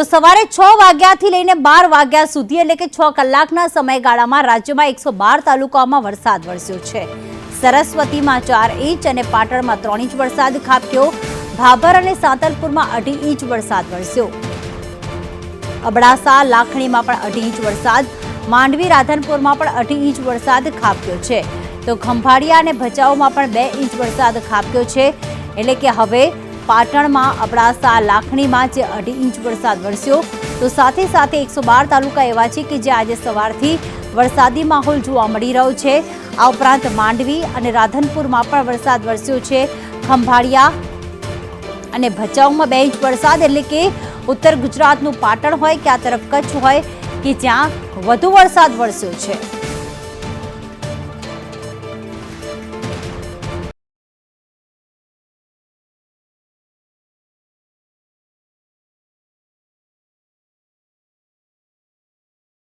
તો સવારે છ વાગ્યાથી લઈને બાર વાગ્યા સુધી, એટલે કે છ કલાકના સમયગાળામાં રાજ્યમાં એકસો બાર તાલુકાઓમાં વરસાદ વરસ્યો છે. સરસ્વતીમાં ચાર ઇંચ અને પાટણમાં ત્રણ ઇંચ વરસાદ ખાબક્યો. ભાભર અને સાંતલપુરમાં અઢી ઇંચ વરસાદ વરસ્યો. અબડાસા, લાખણીમાં પણ અઢી ઇંચ વરસાદ. માંડવી, રાધનપુરમાં પણ અઢી ઇંચ વરસાદ ખાબક્યો છે. તો ખંભાળિયા અને ભચાઉમાં પણ બે ઇંચ વરસાદ ખાબક્યો છે. એટલે કે હવે પાટણમાં અબડાસા લાખણીમાં જે અઢી ઇંચ વરસાદ વરસ્યો, તો સાથે સાથે એકસો બાર તાલુકા એવા છે કે જે આજે સવારથી વરસાદી માહોલ જોવા મળી રહ્યો છે. આ ઉપરાંત માંડવી અને રાધનપુરમાં પણ વરસાદ વરસ્યો છે. ખંભાળિયા અને ભચાઉમાં બે ઇંચ વરસાદ એટલે કે ઉત્તર ગુજરાતનું પાટણ હોય કે આ તરફ કચ્છ હોય કે જ્યાં વધુ વરસાદ વરસ્યો છે.